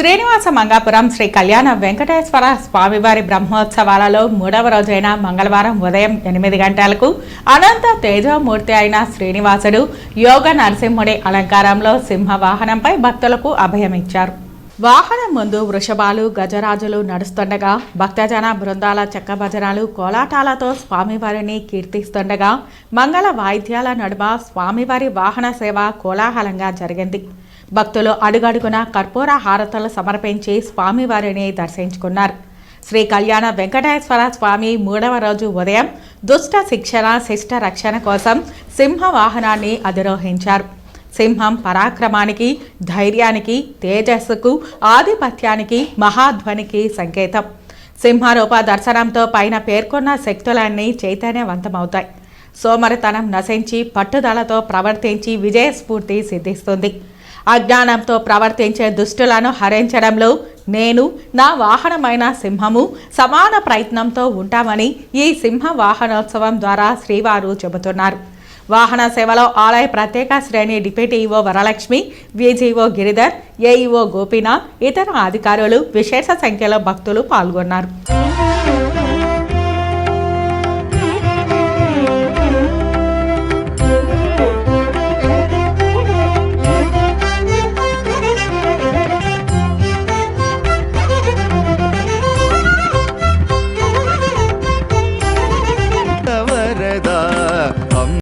శ్రీనివాస మంగాపురం శ్రీ కళ్యాణ వెంకటేశ్వర స్వామివారి బ్రహ్మోత్సవాలలో మూడవ రోజైన మంగళవారం ఉదయం ఎనిమిది గంటలకు అనంత తేజమూర్తి అయిన శ్రీనివాసుడు యోగ నరసింహుడి అలంకారంలో సింహ వాహనంపై భక్తులకు అభయమిచ్చారు. వాహనం ముందు వృషభాలు గజరాజులు నడుస్తుండగా భక్తజన బృందాల చెక్క భజనలు కోలాటాలతో స్వామివారిని కీర్తిస్తుండగా మంగళ వాయిద్యాల నడుమ స్వామివారి వాహన సేవ కోలాహలంగా జరిగింది. భక్తులు అడుగడుగున కర్పూర హారతలు సమర్పించి స్వామివారిని దర్శించుకున్నారు. శ్రీ కళ్యాణ వెంకటేశ్వర స్వామి మూడవ రోజు ఉదయం దుష్ట శిక్షణ శిష్ట రక్షణ కోసం సింహ వాహనాన్ని అధిరోహించారు. సింహం పరాక్రమానికి ధైర్యానికి తేజస్సుకు ఆధిపత్యానికి మహాధ్వనికి సంకేతం. సింహరూప దర్శనంతో పైన పేర్కొన్న శక్తులన్నీ చైతన్యవంతమవుతాయి. సోమరితనం నశించి పట్టుదలతో ప్రవర్తించి విజయస్ఫూర్తి సిద్ధిస్తుంది. అజ్ఞానంతో ప్రవర్తించే దుష్టులను హరించడంలో నేను నా వాహనమైన సింహము సమాన ప్రయత్నంతో ఉంటామని ఈ సింహ వాహనోత్సవం ద్వారా శ్రీవారు చెబుతున్నారు. వాహన సేవలో ఆలయ ప్రత్యేక శ్రేణి deputy EO Varalakshmi VGO Giridhar AEO Gopinath ఇతర అధికారులు విశేష సంఖ్యలో భక్తులు పాల్గొన్నారు.